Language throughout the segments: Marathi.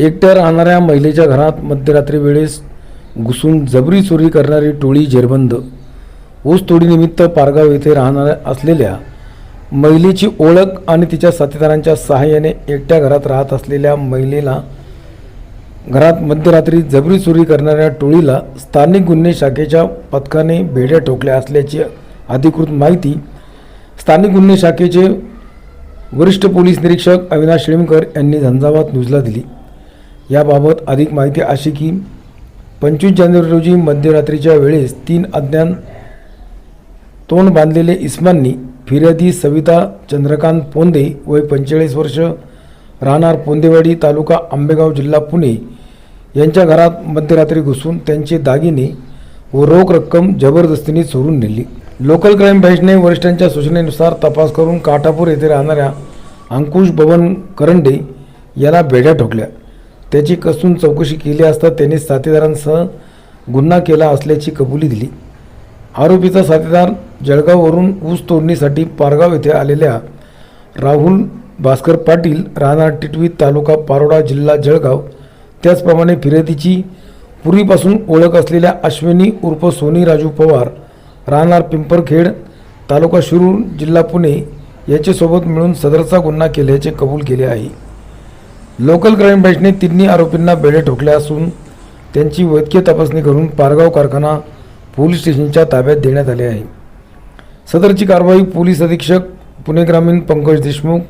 एकट्या राहणाऱ्या महिलेच्या घरात मध्यरात्री वेळेस घुसून जबरी चोरी करणारी टोळी जेरबंद. ऊस तोडीनिमित्त पारगाव येथे राहणाऱ्या असलेल्या महिलेची ओळख आणि तिच्या साथीदारांच्या सहाय्याने एकट्या घरात राहत असलेल्या महिलेला घरात मध्यरात्री जबरी चोरी करणाऱ्या टोळीला स्थानिक गुन्हे शाखेच्या पथकाने भेड्या ठोकल्या असल्याची अधिकृत माहिती स्थानिक गुन्हे शाखेचे वरिष्ठ पोलीस निरीक्षक अविनाश शिळमकर यांनी झंझावात न्यूजला दिली. याबाबत अधिक माहिती अशी की पंचवीस जानेवारी रोजी मध्यरात्रीच्या वेळेस तीन अज्ञान तोंड बांधलेले इस्मांनी फिर्यादी सविता चंद्रकांत पोंदे वय पंचेचाळीस वर्ष राहणार पोंदेवाडी तालुका आंबेगाव जिल्हा पुणे यांच्या घरात मध्यरात्री घुसून त्यांचे दागिने व रोख रक्कम जबरदस्तीने चोरून नेली. लोकल क्राईम ब्रँचने वरिष्ठांच्या सूचनेनुसार तपास करून काठापूर येथे राहणाऱ्या अंकुश बबन करंडे याला बेड्या ठोकल्या. त्याची कसून चौकशी केली असता त्यांनी साथीदारांसह गुन्हा केला असल्याची कबुली दिली. आरोपीचा साथीदार जळगाववरून ऊस तोडणीसाठी पारगाव येथे आलेल्या राहुल भास्कर पाटील राहणार टिटवी तालुका पारोडा जिल्हा जळगाव त्याचप्रमाणे फिर्यादीची पूर्वीपासून ओळख असलेल्या अश्विनी उर्फ सोनी राजू पवार राहणार पिंपरखेड तालुका शिरूर जिल्हा पुणे याच्यासोबत मिळून सदरचा गुन्हा केल्याचे कबूल केले आहे. लोकल क्राईम ब्रँचने तिन्ही आरोपींना बेडे ठोकले असून त्यांची वैद्यकीय तपासणी करून पारगाव कारखाना पोलीस स्टेशनच्या ताब्यात देण्यात आले आहे. सदरची कारवाई पोलीस अधीक्षक पुणे ग्रामीण पंकज देशमुख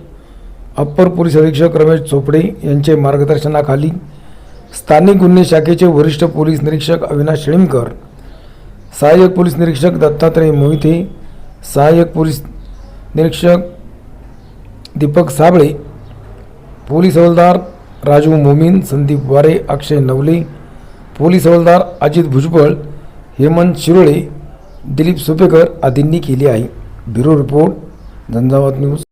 अप्पर पोलीस अधीक्षक रमेश चोपडे यांचे मार्गदर्शनाखाली स्थानिक गुन्हे शाखेचे वरिष्ठ पोलीस निरीक्षक अविनाश शेळीमकर सहाय्यक पोलीस निरीक्षक दत्तात्रय मोहिते सहाय्यक पोलीस निरीक्षक दीपक साबळे पोलीस हवालदार राजू मोमीन संदीप वारे अक्षय नवले पोलीस हवालदार अजित भुजबळ हेमंत शिरोळे दिलीप सुपेकर आदींनी केली आहे. Bureau report Zanzavat news.